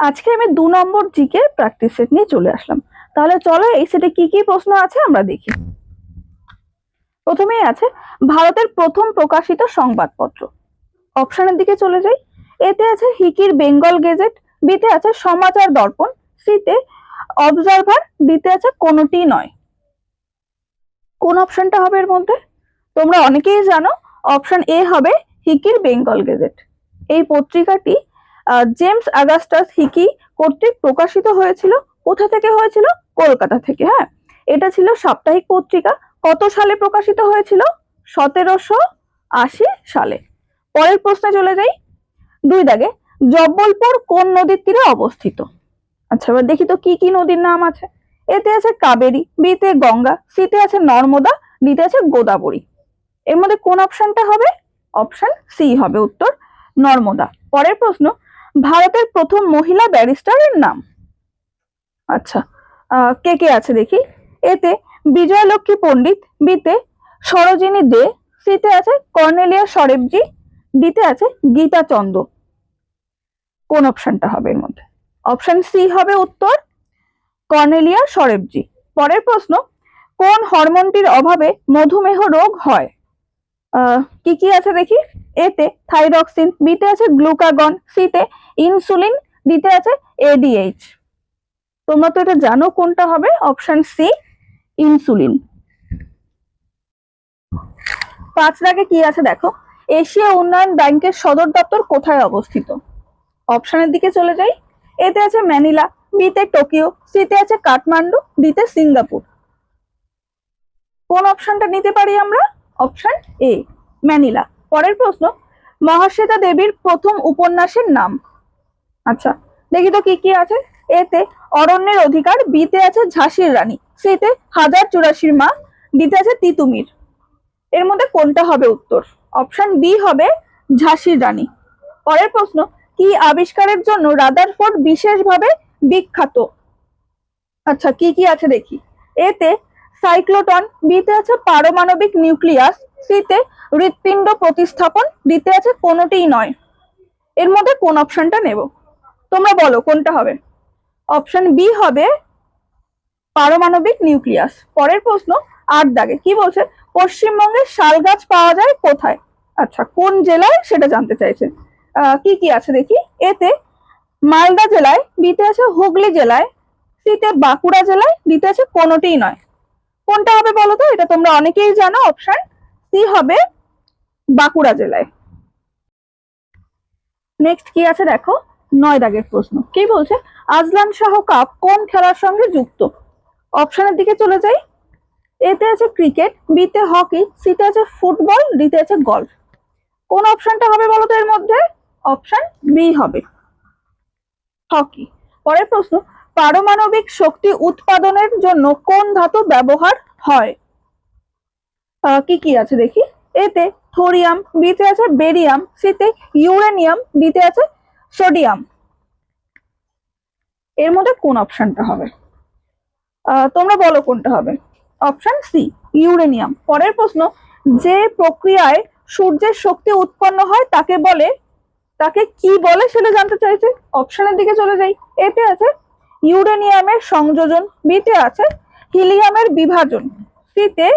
আজকে আমি দু নম্বর জিকে প্র্যাকটিস সেট নিয়ে চলে আসলাম। তাহলে চলো এই সেটে কি কি প্রশ্ন আছে আমরা দেখি। প্রথমেই আছে, ভারতের প্রথম প্রকাশিত সংবাদপত্র। অপশনের দিকে চলে যাই। এতে আছে হিকির বেঙ্গল গেজেট, বিতে আছে সমাচার দর্পণ, সিতে অবজারভার ডিতে আছে কোনোটি নয়। কোন অপশনটা হবে এর মধ্যে? তোমরা অনেকেই জানো, অপশন এ হবে হিকির বেঙ্গল গেজেট। এই পত্রিকাটি জেমস আগাস্টাস হিকি কর্তৃক প্রকাশিত হয়েছিল কোথা থেকে হয়েছিল? কলকাতা থেকে হ্যাঁ। এটা ছিল সাপ্তাহিক পত্রিকা। কত সালে প্রকাশিত হয়েছিল? সতেরোশো আশি সালে। পরের প্রশ্নে চলে যাই। দুই দাগে, জব্বলপুর কোন নদীর তীরে অবস্থিত? আচ্ছা এবার দেখি তো কি কি নদীর নাম আছে। এতে আছে কাবেরী, বিতে গঙ্গা, সিতে আছে নর্মদা, ডিতে আছে গোদাবরী। এর মধ্যে কোন অপশনটা হবে? অপশন সি হবে, উত্তর নর্মদা। পরের প্রশ্ন ভারতের প্রথম মহিলা ব্যারিস্টারের নাম? আচ্ছা কে কে আছে দেখি? এতে বিজয়লক্ষ্মী পণ্ডিত, বিতে সরোজিনী দে, সিতে আছে কর্নেলিয়া সরেবজি, ডিতে আছে গীতা চন্দ। কোন অপশনটা হবে এর মধ্যে? অপশন সি হবে উত্তর, কর্নেলিয়া সরেবজি। পরের প্রশ্ন, কোন হরমোনটির অভাবে মধুমেহ রোগ হয়? কি কি আছে দেখি? এতে থাইরক্সিন, বিতে আছে গ্লুকাগন, সিতে ইনসুলিন ডিতে আছে এডিএইচ তোমরা তো এটা জানো কোনটা হবে? Option C, insulin. পাঁচ দাগে কি আছে দেখো? এশিয়া উন্নয়ন ব্যাংকের সদর দপ্তর কোথায় অবস্থিত? অপশনের দিকে চলে যাই। এতে আছে ম্যানিলা, বিতে টোকিও, সিতে আছে কাঠমান্ডু, ডিতে সিঙ্গাপুর। কোন অপশনটা নিতে পারি আমরা? Option A, Manila. পরের প্রশ্ন, মহাশ্বেতা দেবীর প্রথম উপন্যাসের নাম। আচ্ছা দেখি তো কি কি আছে? এতে অরণ্যের অধিকার, বিতে আছে ঝাঁসির রানী, সিতে হাজার চুরাশির মা, ডিতে আছে তিতুমির। এর মধ্যে কোনটা হবে উত্তর? অপশন বি হবে ঝাঁসির রানী। পরের প্রশ্ন, কি আবিষ্কারের জন্য রাদারফোর্ড বিশেষভাবে বিখ্যাত? আচ্ছা কি কি আছে দেখি। এতে সাইক্লোটন, বিতে আছে পারমাণবিক নিউক্লিয়াস, সিতে হৃৎপিণ্ড প্রতিস্থাপন, ডিতে আছে কোনোটিই নয়। এর মধ্যে কোন অপশনটা নেব? তোমরা বলো, কোনটা হবে? অপশন বি হবে পারমাণবিক নিউক্লিয়াস। পরের প্রশ্ন, আট দাগে। কি বলছে? পশ্চিমবঙ্গে শাল গাছ পাওয়া যায় কোথায়? আচ্ছা কোন জেলায়? সেটা জানতে চাইছে। কি কি আছে দেখি? এতে মালদা জেলায়, বিতে আছে হুগলি জেলায়, সিতে বাঁকুড়া জেলায়, ডিতে আছে কোনোটিই নয়। কোনটা হবে বলো তো? এটা তোমরা অনেকেই জানো অপশন সি হবে বাঁকুড়া জেলায়। নেক্সট কি আছে দেখো? নয় দাগের প্রশ্ন। কি বলছে? আজলান শাহ কাপ কোন খেলার সঙ্গে যুক্ত? অপশনের দিকে চলে যাই। এতে আছে ক্রিকেট বিতে হকি সিতে আছে ফুটবল ডিতে আছে গলফ কোন অপশনটা হবে বলো তো এর মধ্যে? অপশন বি হবে। হকি পরের প্রশ্ন, পারমাণবিক শক্তি উৎপাদনের জন্য কোন ধাতু ব্যবহার হয়? কি কি আছে দেখি? এতে থোরিয়াম বিতে আছে বেরিয়াম সিতে ইউরেনিয়াম ডিতে আছে সোডিয়াম। এর মধ্যে কোন অপশনটা হবে? তোমরা বলো কোনটা হবে? Option C uranium. পরের প্রশ্ন, যে প্রক্রিয়ায় সূর্যের শক্তি উৎপন্ন হয় তাকে বলে, তাকে কি বলে সেটা জানতে চাইছে? অপশনের দিকে চলে যাই। এতে আছে, ইউরেনিয়ামের সংযোজন, বিতে আছে, হিলিয়ামের বিভাজন। সিতে,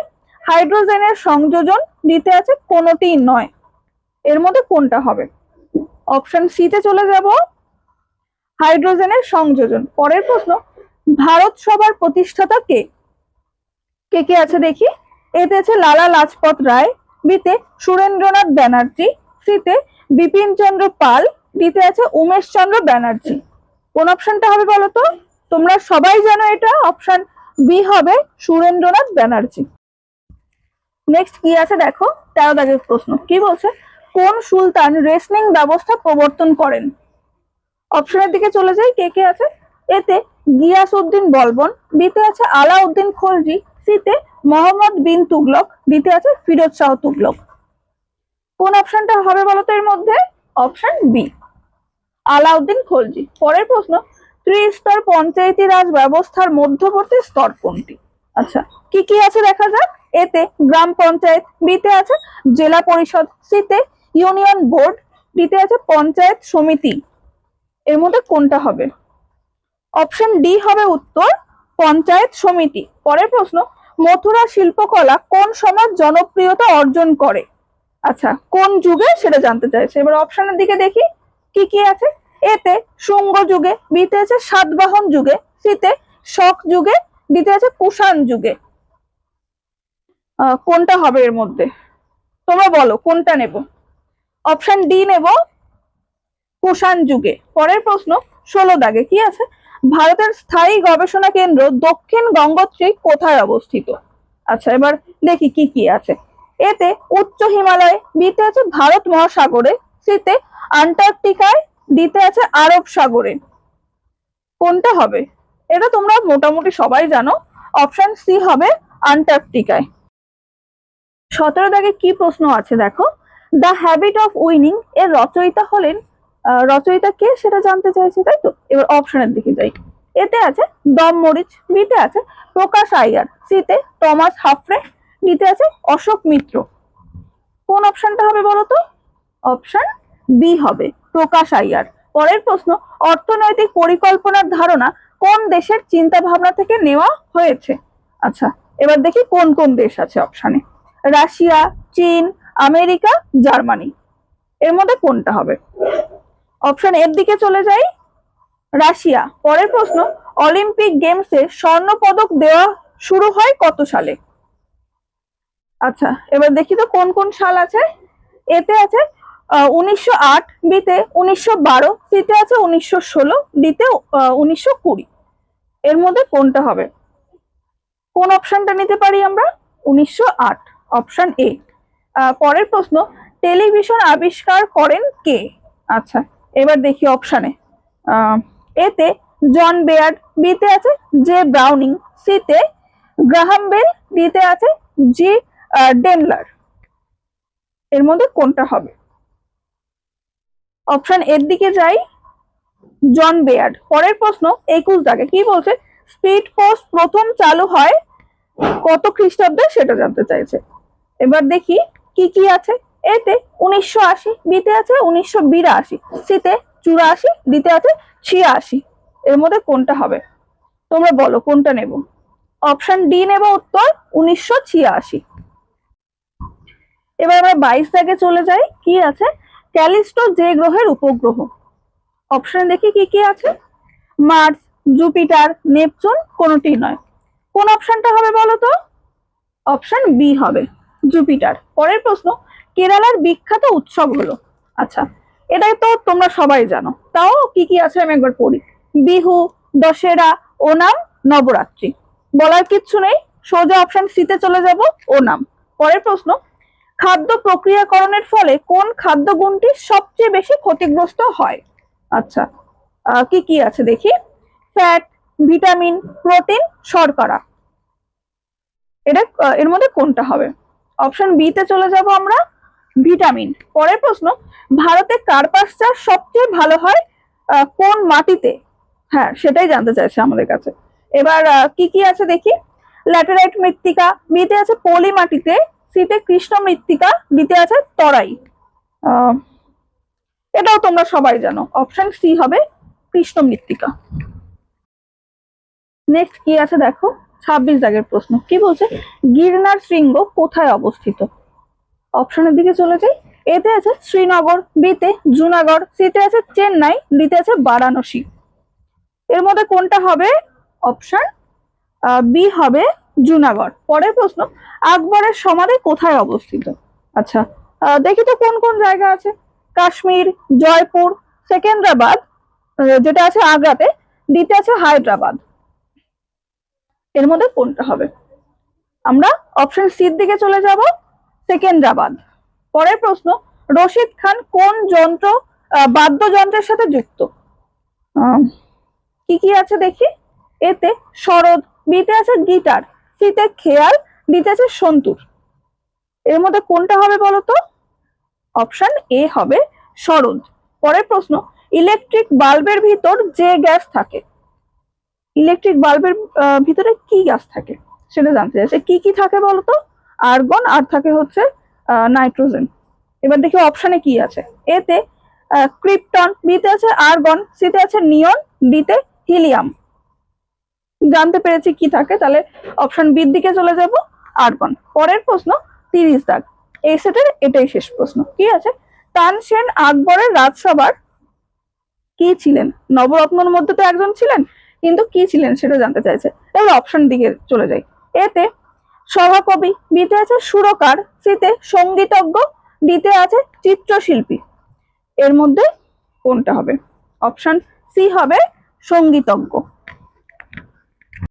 হাইড্রোজেনের সংযোজন দিতে আছে, কোনোটিই নয়। এর মধ্যে কোনটা হবে? অপশন সিতে চলে যাব। হাইড্রোজেনের সংযোজন। পরের প্রশ্ন, ভারত সভার প্রতিষ্ঠাতা কে? কে কে আছে দেখি? এতে আছে লালা লাজপত রায় বিতে সুরেন্দ্রনাথ ব্যানার্জি সিতে বিপিন চন্দ্র পাল ডিতে আছে উমেশ চন্দ্র ব্যানার্জি। কোন অপশনটা হবে বলো তো? তোমরা সবাই জানো এটা, অপশন বি হবে সুরেন্দ্রনাথ ব্যানার্জি। নেক্সট কি আছে দেখো? তেরো দাগের প্রশ্ন। কি বলছে? কোন সুলতান রেসলিং ব্যবস্থা প্রবর্তন করেন? অপশনের দিকে চলে যাই, কে কে আছে? এতে গিয়াসউদ্দিন বলবন বিতে আছে আলাউদ্দিন খলজি সিতে মোহাম্মদ বিন তুগলক ডিতে আছে ফিরোজ শাহ তুগলক। কোন অপশনটা হবে বলো তো এর মধ্যে? Option B. আলাউদ্দিন খলজি। পরের প্রশ্ন, ত্রিস্তর পঞ্চায়েতি রাজ ব্যবস্থার মধ্যবর্তী স্তর কোনটি? আচ্ছা কি কি আছে দেখা যাক? এতে গ্রাম পঞ্চায়েত বিতে আছে জেলা পরিষদ সিতে ইউনিয়ন বোর্ড ডিতে আছে পঞ্চায়েত সমিতি। এর মধ্যে কোনটা হবে? অপশন ডি হবে উত্তর, পঞ্চায়েত সমিতি। পরের প্রশ্ন, মথুরা শিল্পকলা কোন সমাজ জনপ্রিয়তা অর্জন করে? আচ্ছা কোন যুগে সেটা জানতে চাইছে। এবার অপশনের দিকে দেখি, কি কি আছে? এতে শুঙ্গ যুগে বিতে আছে সাতবাহন যুগে সিতে শক যুগে দিতে আছে কুষাণ যুগে। কোনটা হবে এর মধ্যে? তোমরা বলো, কোনটা নেব? অপশন ডি নেব কুষাণ যুগে। পরের প্রশ্ন, ষোলো দাগে কি আছে? ভারতের স্থায়ী গবেষণা কেন্দ্র দক্ষিণ গঙ্গোত্রী কোথায় অবস্থিত? আচ্ছা এবার দেখি কি কি আছে। এতে উচ্চ হিমালয়, বিতে আছে ভারত মহাসাগরে, সিতে আন্টার্কটিকায় দিতে আছে আরব সাগরে। কোনটা হবে? এটা তোমরা মোটামুটি সবাই জানো। অপশন সি হবে আন্টার্কটিকায়। সতেরো দাগে কি প্রশ্ন আছে দেখো? দ্য হ্যাবিট অফ উইনিং এর রচয়িতা হলেন রচয়িতা কে সেটা জানতে চাইছে, তাই তো? এবার অপশনের দিকে যাই। এতে আছে দম মরিচ, বিতে আছে প্রকাশ আইয়ার সিতে টমাস হাফরে, ডিতে আছে অশোক মিত্র। কোন অপশনটা হবে বলো তো? অপশন বি হবে, প্রকাশ আইয়ার পরের প্রশ্ন, অর্থনৈতিক পরিকল্পনার ধারণা কোন দেশের চিন্তা ভাবনা থেকে নেওয়া হয়েছে? আচ্ছা এবার দেখি কোন কোন দেশ আছে অপশনে রাশিয়া, চীন আমেরিকা, জার্মানি। এর মধ্যে কোনটা হবে? অপশন এর দিকে চলে যাই। রাশিয়া। পরের প্রশ্ন, অলিম্পিক গেমসে স্বর্ণ পদক দেওয়া শুরু হয় কত সালে? আচ্ছা এবার দেখি তো কোন কোন সাল আছে। এতে আছে উনিশশো আট বিতে উনিশশো বারো, সিতে আছে উনিশশো ষোলো, ডিতে উনিশশো কুড়ি। এর মধ্যে কোনটা হবে? কোন অপশনটা নিতে পারি আমরা? উনিশশো আট, অপশন এ। পরের প্রশ্ন, টেলিভিশন আবিষ্কার করেন কে? আচ্ছা এবার দেখি অপশানে এতে জন বেয়ার্ড বিতে আছে, জে ব্রাউনিং সিতে, গ্রাহাম বেল ডিতে আছে, জি ডেনলার। এর মধ্যে কোনটা হবে? অপশন এর দিকে যাই, জন বেয়ার্ড। পরের প্রশ্ন, একুশ দাগে, কি বলছে? স্পিড পোস্ট প্রথম চালু হয় কত খ্রিস্টাব্দে? সেটা জানতে চাইছে। এবার দেখি কি কি আছে? এতে উনিশশো আশি বিতে আছে উনিশশো বিরাশি সিতে চুরাশি দিতে আছে ছিয়াশি। এর মধ্যে কোনটা হবে? তোমরা বলো, কোনটা নেব? অপশন ডি নেব উত্তর উনিশশো ছিয়াশি। এবার আমরা বাইশ দাগে চলে যাই। কি আছে? ক্যালিস্টো যে গ্রহের উপগ্রহ। অপশন দেখি কি কি আছে? মার্স জুপিটার নেপচুন কোনোটি নয়। কোন অপশনটা হবে বলো তো? অপশন বি হবে। জুপিটার। পরের প্রশ্ন, কেরালার বিখ্যাত উৎসব হলো। আচ্ছা এটাই তো তোমরা সবাই জানো। তাও কি কি আছে আমি একবার পড়ি। বিহু, দশেরা, ওনাম, নবরাত্রি। বলার কিচ্ছু নেই, সোজা অপশন সিতে চলে যাব, ওনাম। পরের প্রশ্ন, খাদ্য প্রক্রিয়াকরণের ফলে কোন খাদ্য গুণটি সবচেয়ে বেশি ক্ষতিগ্রস্ত হয়? আচ্ছা কি কি আছে দেখি। ফ্যাট ভিটামিন প্রোটিন শর্করা। এটা এর মধ্যে কোনটা হবে? অপশন বি তে চলে যাব আমরা, ভিটামিন। পরের প্রশ্ন, ভারতে কার্পাস চাষ সবচেয়ে ভালো হয় কোন মাটিতে? হ্যাঁ সেটাই জানতে চাইছে আমাদের কাছে। এবার কি কি আছে দেখি? ল্যাটেরাইট মৃত্তিকা বিতে আছে পলি মাটিতে সিতে কৃষ্ণ মৃত্তিকা দিতে আছে তরাই। এটাও তোমরা সবাই জানো। অপশন সি হবে কৃষ্ণ মৃত্তিকা। নেক্সট কি আছে দেখো? ছাব্বিশ দাগের প্রশ্ন। কি বলছে? গিরনার শৃঙ্গ কোথায় অবস্থিত? অপশনের দিকে চলে যাই। এতে আছে শ্রীনগর, বিতে জুনাগড়, সিতে আছে চেন্নাই, ডিতে আছে বারাণসী। এর মধ্যে কোনটা হবে? অপশন বি হবে জুনাগড়। পরের প্রশ্ন, আকবরের সমাধি কোথায় অবস্থিত? আচ্ছা দেখি তো কোন কোন জায়গা আছে। কাশ্মীর, জয়পুর, সেকেন্দ্রাবাদ যেটা আছে আগ্রাতে দ্বিতীয় আছে হায়দ্রাবাদ। এর মধ্যে কোনটা হবে? আমরা অপশন সির দিকে চলে যাব, সেকেন্দ্রাবাদ। পরের প্রশ্ন, রশিদ খান কোন যন্ত্র বাদ্যযন্ত্রের সাথে যুক্ত? কি কি আছে দেখি? এতে সরোদ বিতে আছে গিটার, সিতে খেয়াল দিতে আছে সন্তুর। এর মধ্যে কোনটা হবে বলতো? অপশন এ হবে সরোদ পরের প্রশ্ন, ইলেকট্রিক বাল্বের ভিতর যে গ্যাস থাকে ইলেকট্রিক বাল্বের ভিতরে কি গ্যাস থাকে সেটা জানতে চাইছে। কি কি থাকে বলতো? আর্গন আর থাকে হচ্ছে নাইট্রোজেন। এবার দেখি অপশানে কি আছে। এতে ক্রিপ্টন বিতে আছে আর্গন সিতে আছে নিয়ন ডিতে হিলিয়াম। জানতে পেরেছি কি থাকে, তাহলে অপশন বির দিকে চলে যাব, আর্গন। পরের প্রশ্ন, তিরিশ দাগ। এই সেটের এটাই শেষ প্রশ্ন। কি আছে? তানসেন আকবরের রাজসভার কি ছিলেন? নবরত্নর মধ্যে তো একজন ছিলেন কিন্তু কি ছিলেন সেটা জানতে চাইছে। এবার অপশন দিকে চলে যাই। এতে সভাকবি, বিতে আছে সুরকার, সিতে সঙ্গীতজ্ঞ, ডিতে আছে চিত্রশিল্পী। এর মধ্যে কোনটা হবে? অপশন সি হবে সঙ্গীতজ্ঞ।